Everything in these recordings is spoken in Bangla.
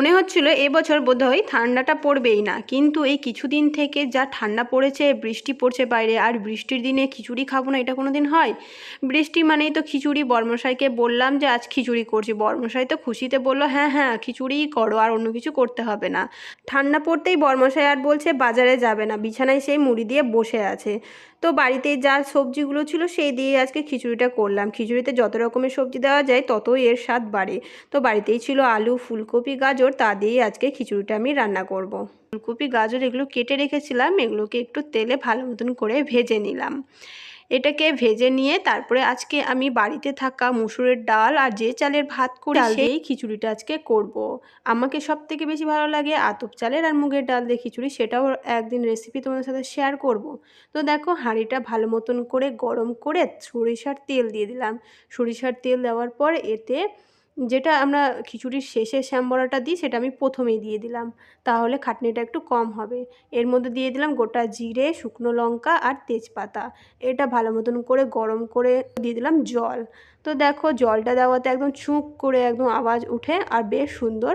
মনে হচ্ছিল এবছর বোধহয় ঠান্ডাটা পড়বেই না। কিন্তু এই কিছুদিন থেকে যা ঠান্ডা পড়েছে, বৃষ্টি পড়ছে বাইরে, আর বৃষ্টির দিনে খিচুড়ি খাব না এটা কোনো দিন হয়? বৃষ্টি মানেই তো খিচুড়ি। বর্মশাইকে বললাম যে, আজ খিচুড়ি করছি। বর্মশাই তো খুশিতে বলল হ্যাঁ হ্যাঁ খিচুড়িই করো, আর অন্য কিছু করতে হবে না। ঠান্ডা পড়তেই বর্মশাই আর বলছে, বাজারে যাবে না। বিছানায় সেই মুড়ি দিয়ে বসে আছে। তো বাড়িতে যা সবজিগুলো ছিল সেই দিয়ে আজকে খিচুড়িটা করলাম। খিচুড়িতে যত রকমের সবজি দেওয়া যায় ততই এর স্বাদ বাড়ে। তো বাড়িতেই ছিল আলু, ফুলকপি, গাজর, তা দিয়ে আজকে খিচুড়িটা আমি রান্না করব। ফুলকপি, গাজর এগুলো কেটে রেখেছিলাম। এগুলোকে একটু তেলে ভালো মতন করে ভেজে নিলাম। এটাকে ভেজে নিয়ে তারপরে আজকে আমি বাড়িতে থাকা মুসুরের ডাল আর যে চালের ভাত করি সেই খিচুড়িটা আজকে করব। আমাকে সব থেকে বেশি ভালো লাগে আতপ চালের আর মুগের ডাল দিয়ে খিচুড়ি সেটাও একদিন রেসিপি তোমাদের সাথে শেয়ার করব। তো দেখো হাঁড়িটা ভালো মতন করে গরম করে সরিষার তেল দিয়ে দিলাম সরিষার তেল দেওয়ার পর এতে যেটা আমরা খিচুড়ির শেষে শ্যামবড়াটা দিই, সেটা আমি প্রথমেই দিয়ে দিলাম। তাহলে খাটনিটা একটু কম হবে। এর মধ্যে দিয়ে দিলাম গোটা জিরে, শুকনো লঙ্কা আর তেজপাতা। এটা ভালো মতন করে গরম করে দিয়ে দিলাম জল। তো দেখো জলটা দেওয়াতে একদম ছুঁক করে একদম আওয়াজ উঠে আর বেশ সুন্দর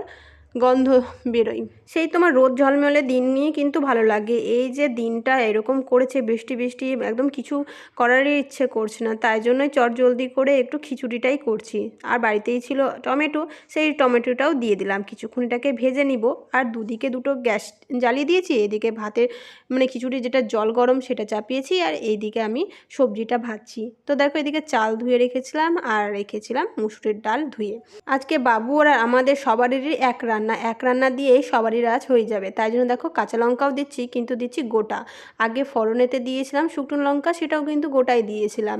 গন্ধ বেরোয়। সেই তোমার রোদ ঝলমলে দিন নিয়ে কিন্তু ভালো লাগে। এই যে দিনটা এরকম করেছে, বৃষ্টি বৃষ্টি, একদম কিছু করারই ইচ্ছে করছে না। তাই জন্যই চট জলদি করে একটু খিচুড়িটাই করছি। আর বাড়িতেই ছিল টমেটো, সেই টমেটোটাও দিয়ে দিলাম। কিছুক্ষণ এটাকে ভেজে নিব। আর দুদিকে দুটো গ্যাস জ্বালিয়ে দিয়েছি। এদিকে ভাতের মানে খিচুড়ি যেটা জল গরম সেটা চাপিয়েছি। আর এইদিকে আমি সবজিটা ভাজছি। তো দেখো এদিকে চাল ধুয়ে রেখেছিলাম আর রেখেছিলাম মুসুরের ডাল ধুয়ে। আজকে বাবু আর আমাদের সবারই এক রান্না। এক রান্না দিয়েই সবারই রাজ হয়ে যাবে। তাই জন্য দেখো কাঁচা লঙ্কাও দিচ্ছি, কিন্তু দিচ্ছি গোটা। আগে ফোড়নেতে দিয়েছিলাম শুকনো লঙ্কা, সেটাও কিন্তু গোটাই দিয়েছিলাম।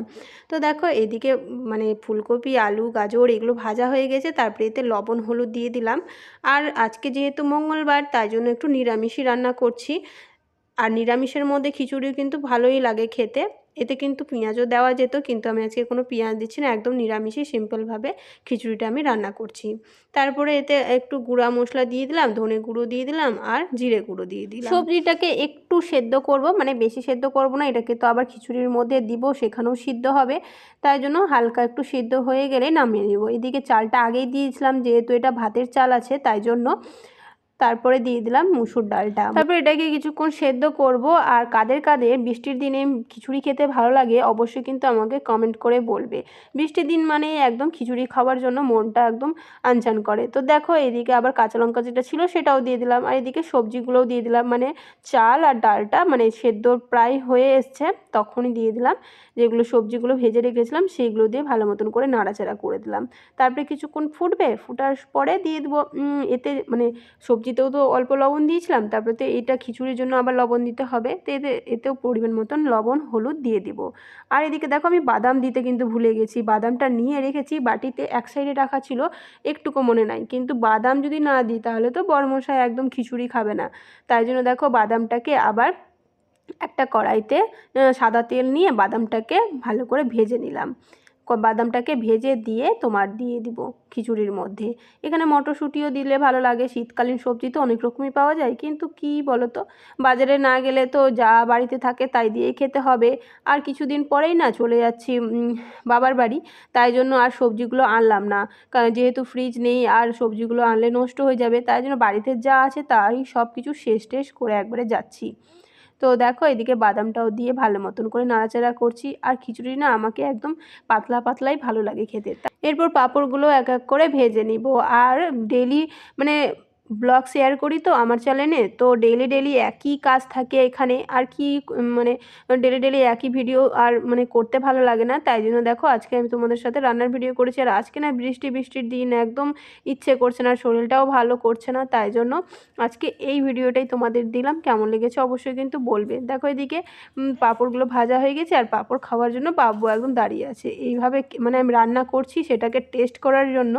তো দেখো এদিকে মানে ফুলকপি, আলু, গাজর এগুলো ভাজা হয়ে গেছে, তারপরে এতে লবণ, হলুদ দিয়ে দিলাম। আর আজকে যেহেতু মঙ্গলবার, তাই জন্য একটু নিরামিষই রান্না করছি। আর নিরামিষের মধ্যে খিচুড়িও কিন্তু ভালোই লাগে খেতে। এতে কিন্তু পেঁয়াজও দেওয়া যেত, কিন্তু আমি আজকে কোনো পেঁয়াজ দিচ্ছি না, একদম নিরামিষই সিম্পলভাবে খিচুড়িটা আমি রান্না করছি। তারপরে এতে একটু গুঁড়া মশলা দিয়ে দিলাম, ধনে গুঁড়ো দিয়ে দিলাম আর জিরে গুঁড়ো দিয়ে দিলাম। সবজিটাকে একটু সেদ্ধ করব মানে বেশি সেদ্ধ করব না, এটাকে তো আবার খিচুড়ির মধ্যে দিব, সেখানেও সিদ্ধ হবে। তাই জন্য হালকা একটু সিদ্ধ হয়ে গেলে নামিয়ে নেব। এদিকে চালটা আগেই দিয়েছিলাম, যেহেতু এটা ভাতের চাল আছে, তাই জন্য তারপরে দিয়ে দিলাম মুসুর ডালটা। তারপর এটাকে কিছুক্ষণ সেদ্ধ করব আর কাদের কাদের বৃষ্টির দিনে খিচুড়ি খেতে ভালো লাগে অবশ্যই কিন্তু আমাকে কমেন্ট করে বলবে। বৃষ্টির দিন মানে একদম খিচুড়ি খাওয়ার জন্য মনটা একদম আনচান করে। তো দেখো এদিকে আবার কাঁচা লঙ্কা যেটা ছিল সেটাও দিয়ে দিলাম আর এদিকে সবজিগুলোও দিয়ে দিলাম। মানে চাল আর ডালটা মানে সেদ্ধ প্রায় হয়ে এসছে তখনই দিয়ে দিলাম। যেগুলো সবজিগুলো ভেজে রেখেছিলাম সেইগুলো দিয়ে ভালো মতন করে নাড়াচাড়া করে দিলাম। তারপরে কিছুক্ষণ ফুটবে, ফুটার পরে দিয়ে দেবো এতে মানে সবজিতেও তো অল্প লবণ দিয়েছিলাম, তারপরে তো এটা খিচুড়ির জন্য আবার লবণ দিতে হবে, তো এতে, এতেও পরিমাণ মতন লবণ, হলুদ দিয়ে দিব। আর এদিকে দেখো আমি বাদাম দিতে কিন্তু ভুলে গেছি, বাদামটা নিয়ে রেখেছি, বাটিতে এক সাইডে রাখা ছিল, একটুকু মনে নাই, কিন্তু বাদাম যদি না দিই তাহলে তো বরমশাই একদম খিচুড়ি খাবে না। তাই জন্য দেখো বাদামটাকে আবার একটা কড়াইতে সাদা তেল নিয়ে বাদামটাকে ভালো করে ভেজে নিলাম। বাদামটাকে ভেজে দিয়ে তোমার দিয়ে দিব খিচুড়ির মধ্যে। এখানে মটরশুঁটিও দিলে ভালো লাগে, শীতকালীন সবজি তো অনেক রকমই পাওয়া যায়, কিন্তু কি বলো তো বাজারে না গেলে তো যা বাড়িতে থাকে তাই দিয়েই খেতে হবে। আর কিছুদিন পরেই না চলে যাচ্ছি বাবার বাড়ি, তাই জন্য আর সবজিগুলো আনলাম না। কারণ যেহেতু ফ্রিজ নেই আর সবজিগুলো আনলে নষ্ট হয়ে যাবে, তাই জন্য বাড়িতে যা আছে তাই সব কিছু শেষ টেষ করে একবারে যাচ্ছি। তো দেখো এদিকে বাদামটাও দিয়ে ভালো মতন করে নাড়াচাড়া করছি। আর খিচুড়ি না আমাকে একদম পাতলা পাতলাই ভালো লাগে খেতে। এরপর পাঁপড়গুলো এক এক করে ভেজে নিব। আর ডেলি মানে ব্লগ শেয়ার করি তো আমার চ্যানেলে তো ডেলি ডেলি একই কাজ থাকে এখানে। আর কি মানে ডেলি ডেলি একই ভিডিও আর মানে করতে ভালো লাগে না। তাই জন্য দেখো, আজকে আমি তোমাদের সাথে রান্নার ভিডিও করেছি। আর আজকে না বৃষ্টি, বৃষ্টির দিন একদম ইচ্ছে করছে না, শরীরটাও ভালো করছে না। তাই জন্য আজকে এই ভিডিওটাই তোমাদের দিলাম। কেমন লেগেছে অবশ্যই কিন্তু বলবে। দেখো এদিকে পাঁপড়গুলো ভাজা হয়ে গেছে। আর পাঁপড় খাওয়ার জন্য বাবু একদম দাঁড়িয়ে আছে। এইভাবে মানে আমি রান্না করছি সেটাকে টেস্ট করার জন্য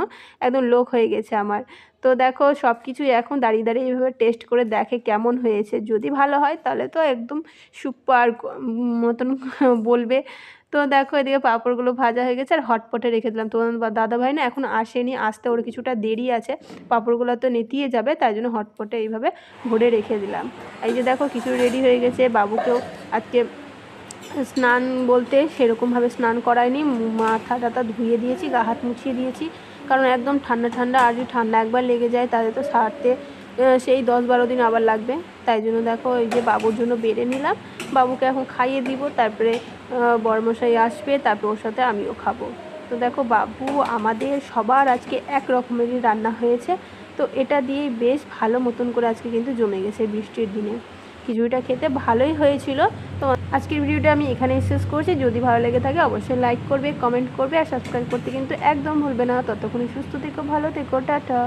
একদম লোক হয়ে গেছে আমার। তো দেখো সব কিছুই এখন দাঁড়িয়ে দাঁড়িয়ে এইভাবে টেস্ট করে দেখে কেমন হয়েছে। যদি ভালো হয় তাহলে তো একদম সুপার মতন বলবে। তো দেখো এদিকে পাঁপড়গুলো ভাজা হয়ে গেছে আর হটপটে রেখে দিলাম। তোমার দাদা ভাই না এখন আসেনি, আসতে ওর কিছুটা দেরি আছে। পাঁপড়গুলো তো নেতিয়ে যাবে, তাই জন্য হটপটে এইভাবে ভরে রেখে দিলাম। এই যে দেখো কিছু রেডি হয়ে গেছে। বাবুকেও আজকে স্নান বলতে সেরকমভাবে স্নান করায়নি। মাথা টাথা ধুয়ে দিয়েছি, গা হাত মুছিয়ে দিয়েছি। কারণ একদম ঠান্ডা ঠান্ডা আর যদি ঠান্ডা একবার লেগে যায় তাহলে তো সারতে সেই দশ বারো দিন আবার লাগবে। তাই জন্য দেখো এই যে বাবুর জন্য বেড়ে নিলাম। বাবুকে এখন খাইয়ে দিব তারপরে আহ, বড়মশাই আসবে তারপর ওর সাথে আমিও খাব। তো দেখো বাবু আমাদের সবার আজকে এক রকমেরই রান্না হয়েছে। তো এটা দিয়ে বেশ ভালো মতন করে আজকে কিন্তু জমে গেছে বৃষ্টির দিনে। খিচুড়িটা খেতে ভালোই হয়েছিল। তো আজকের ভিডিওটা আমি এখানেই শেষ করছি। যদি ভালো লেগে থাকে, অবশ্যই লাইক করবে কমেন্ট করবে, আর সাবস্ক্রাইব করতে কিন্তু একদম ভুলবে না। ততক্ষণই সুস্থ থেকো, ভালো থেকো, টাটা।